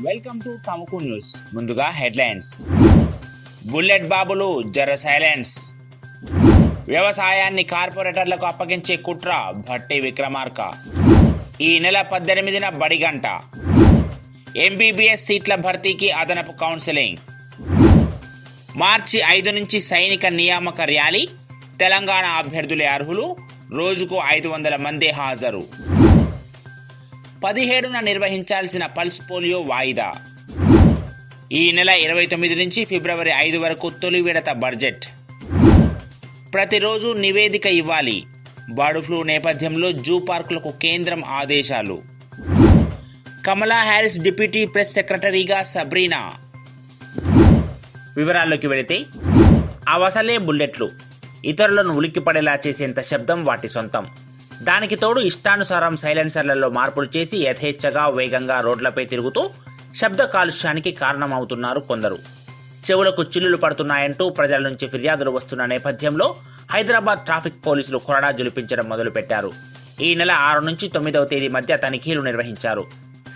Welcome to తమకు news. ముందుగా headlines. Bullet బాబులు జర సైలెన్స్. వ్యవసాయాన్ని కార్పొరేటర్లకు అప్పగించే కుట్ర భట్టి విక్రమార్క. ఈ నెల పద్దెనిమిదిన బడిగంట. ఎంబీబీఎస్ సీట్ల భర్తీకి అదనపు కౌన్సిలింగ్. మార్చి ఐదు నుంచి సైనిక నియామక ర్యాలీ. తెలంగాణ అభ్యర్థులే అర్హులు. రోజుకు ఐదు వందల మంది హాజరు. పదిహేడున నిర్వహించాల్సిన పల్స్ పోలియో వాయిదా. ఈ నెల ఇరవై తొమ్మిది నుంచి ఫిబ్రవరి ఐదు వరకు తొలి విడత బడ్జెట్. ప్రతిరోజు నివేదిక ఇవ్వాలి. బర్డ్ ఫ్లూ నేపథ్యంలో జూ పార్కులకు కేంద్రం ఆదేశాలు. కమలా హ్యారిస్ డిప్యూటీ ప్రెస్ సెక్రటరీగా సబ్రీనా. వివరాల్లోకి వెళితే అవసలే బుల్లెట్లు. ఇతరులను ఉలిక్కిపడేలా చేసేంత శబ్దం వాటి సొంతం. దానికి తోడు ఇష్టానుసారం సైలెన్సర్లలో మార్పులు చేసి యథేచ్ఛగా వేగంగా రోడ్లపై తిరుగుతూ శబ్ద కాలుష్యానికి కారణమవుతున్నారు కొందరు. చెవులకు చిల్లులు పడుతున్నాయంటూ ప్రజల నుంచి ఫిర్యాదులు వస్తున్న నేపథ్యంలో హైదరాబాద్ ట్రాఫిక్ పోలీసులు కొరడా జులిపించడం మొదలుపెట్టారు. ఈ నెల ఆరు నుంచి తొమ్మిదవ తేదీ మధ్య తనిఖీలు నిర్వహించారు.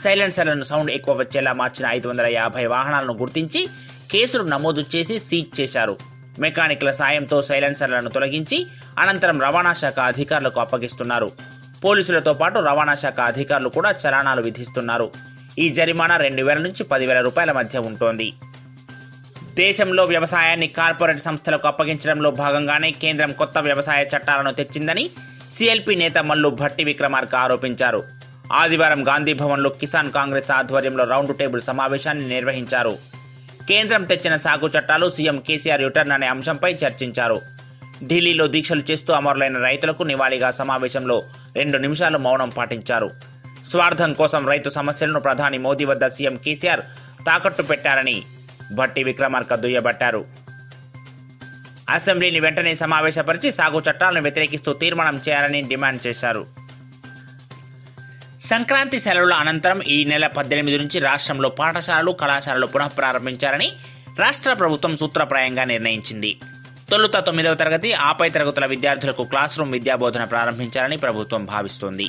సైలెన్సర్లను సౌండ్ ఎక్కువ వచ్చేలా మార్చిన ఐదు వందల యాభై వాహనాలను గుర్తించి కేసులు నమోదు చేసి సీజ్ చేశారు. మెకానిక్ల సాయంతో సైలెన్సర్లను తొలగించి అనంతరం రవాణా శాఖ అధికారులకు అప్పగిస్తున్నారు. పోలీసులతో పాటు రవాణా శాఖ అధికారులు కూడా చలానాలు విధిస్తున్నారు. ఈ జరిమానా రెండు వేల నుంచి పదివేల రూపాయల మధ్య ఉంటోంది. దేశంలో వ్యవసాయాన్ని కార్పొరేట్ సంస్థలకు అప్పగించడంలో భాగంగానే కేంద్రం కొత్త వ్యవసాయ చట్టాలను తెచ్చిందని సిఎల్పి నేత మల్లు భట్టి విక్రమార్క ఆరోపించారు. ఆదివారం గాంధీ భవన్లో కిసాన్ కాంగ్రెస్ ఆధ్వర్యంలో రౌండ్ టేబుల్ సమావేశాన్ని నిర్వహించారు. కేంద్రం తెచ్చిన సాగు చట్టాలు సీఎం కేసీఆర్ రిటర్న్ అనే అంశంపై చర్చించారు. ఢిల్లీలో దీక్షలు చేస్తూ అమరులైన రైతులకు నివాళిగా సమావేశంలో రెండు నిమిషాలు మౌనం పాటించారు. స్వార్థం కోసం రైతు సమస్యలను ప్రధాని మోదీ వద్ద సీఎం కేసీఆర్ తాకట్టు పెట్టారని భట్టి విక్రమార్క దుయ్యబట్టారు. అసెంబ్లీని వెంటనే సమావేశపరిచి సాగు చట్టాలను వ్యతిరేకిస్తూ తీర్మానం చేయాలని డిమాండ్ చేశారు. సంక్రాంతి సెలవుల అనంతరం ఈ నెల పద్దెనిమిది నుంచి రాష్ట్రంలో పాఠశాలలు కళాశాలలు పునః ప్రారంభించారని రాష్ట్ర ప్రభుత్వం సూత్రప్రాయంగా నిర్ణయించింది. తొలుత తొమ్మిదవ తరగతి ఆపై తరగతుల విద్యార్థులకు క్లాస్ రూమ్ విద్యాబోధన ప్రారంభించాలని ప్రభుత్వం భావిస్తోంది.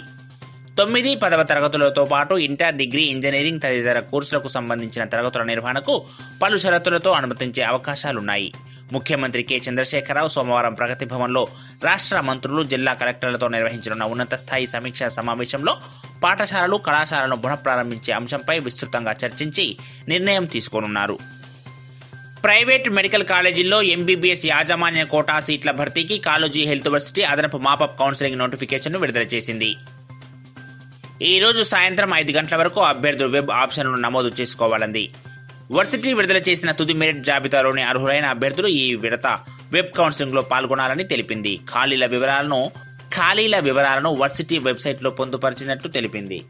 తొమ్మిది పదవ తరగతులతో పాటు ఇంటర్ డిగ్రీ ఇంజనీరింగ్ తదితర కోర్సులకు సంబంధించిన తరగతుల నిర్వహణకు పలు షరతులతో అనుమతించే అవకాశాలున్నాయి. ముఖ్యమంత్రి కె. చంద్రశేఖరరావు సోమవారం ప్రగతి భవన్లో రాష్ట్ర మంత్రులు జిల్లా కలెక్టర్లతో నిర్వహించనున్న ఉన్నత స్థాయి సమీక్షా సమావేశంలో పాఠశాలలు కళాశాలను పునఃప్రారంభించే అంశంపై విస్తృతంగా చర్చించి నిర్ణయం తీసుకోనున్నారు. ప్రైవేట్ మెడికల్ కాలేజీల్లో ఎంబీబీఎస్ యాజమాన్య కోటా సీట్ల భర్తీకి కాలేజీ హెల్త్ వర్సిటీ అదనపు మాపప్ కౌన్సిలింగ్ నోటిఫికేషన్ను విడుదల చేసింది. ఈ రోజు సాయంత్రం ఐదు గంటల వరకు అభ్యర్థులు వెబ్ ఆప్షన్లను నమోదు చేసుకోవాలంది. వర్సిటీ విడుదల చేసిన తుది మెరిట్ జాబితాలోని అర్హులైన అభ్యర్థులు ఈ విడత వెబ్ కౌన్సిలింగ్లో పాల్గొనాలని తెలిపింది. ఖాళీల వివరాలను ఖాళీల వివరాలను వర్సిటీ వెబ్సైట్లో పొందుపరిచినట్లు తెలిపింది.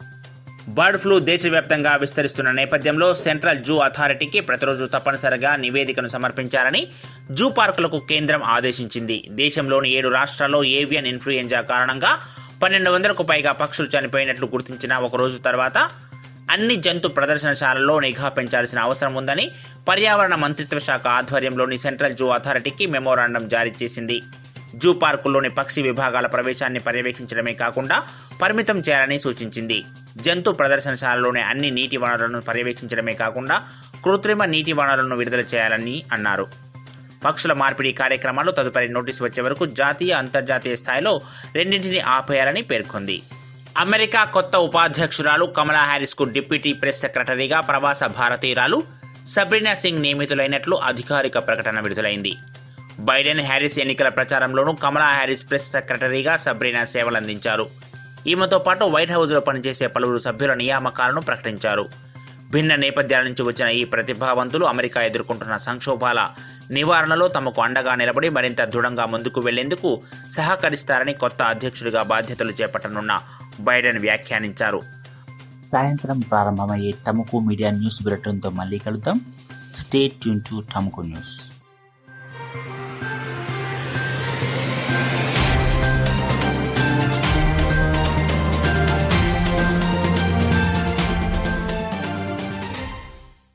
బర్డ్ ఫ్లూ దేశవ్యాప్తంగా విస్తరిస్తున్న నేపథ్యంలో సెంట్రల్ జూ అథారిటీకి ప్రతిరోజు తప్పనిసరిగా నివేదికను సమర్పించాలని జూ పార్కులకు కేంద్రం ఆదేశించింది. దేశంలోని ఏడు రాష్ట్రాల్లో ఏవియన్ ఇన్ఫ్లుయెంజా కారణంగా పన్నెండు వందలకు పైగా పక్షులు చనిపోయినట్లు గుర్తించిన ఒక రోజు తర్వాత అన్ని జంతు ప్రదర్శనశాలల్లో నిఘా పెంచాల్సిన అవసరం ఉందని పర్యావరణ మంత్రిత్వ శాఖ ఆధ్వర్యంలోని సెంట్రల్ జూ అథారిటీకి మెమోరాండం జారీ చేసింది. జూ పార్కుల్లోని పక్షి విభాగాల ప్రవేశాన్ని పర్యవేక్షించడమే కాకుండా పరిమితం చేయాలని సూచించింది. జంతు ప్రదర్శనశాలలోని అన్ని నీటి వనరులను పర్యవేక్షించడమే కాకుండా కృత్రిమ నీటి వనరులను విడుదల చేయాలని అన్నారు. పక్షుల మార్పిడి కార్యక్రమాలు తదుపరి నోటీసు వచ్చే వరకు జాతీయ అంతర్జాతీయ స్థాయిలో రెండింటిని ఆపేయాలని పేర్కొంది. అమెరికా కొత్త ఉపాధ్యక్షురాలు కమలా హ్యారిస్కు డిప్యూటీ ప్రెస్ సెక్రటరీగా ప్రవాస భారతీయురాలు సబ్రినా సింగ్ నియమితులైనట్లు అధికారిక ప్రకటన విడుదలైంది. బైడెన్ హ్యారిస్ ఎన్నికల ప్రచారంలోనూ కమలా హ్యారిస్ ప్రెస్ సెక్రటరీగా సబ్రినా సేవలందించారు. ఈమెతో పాటు వైట్ హౌస్లో పనిచేసే పలువురు సభ్యుల నియామకాలను ప్రకటించారు. భిన్న నేపథ్యాల నుంచి వచ్చిన ఈ ప్రతిభావంతులు అమెరికా ఎదుర్కొంటున్న సంక్షోభాల నివారణలో తమకు అండగా నిలబడి మరింత దృఢంగా ముందుకు వెళ్ళేందుకు సహకరిస్తారని కొత్త అధ్యక్షుడిగా బాధ్యతలు చేపట్టనున్న బైడెన్ వ్యాఖ్యానించారు. సాయంత్రం ప్రారంభమయ్యే తమకు మీడియా న్యూస్ బులెటిన్తో మళ్ళీ కలుద్దాం. స్టేట్ ట్యూన్ టు తమకు న్యూస్.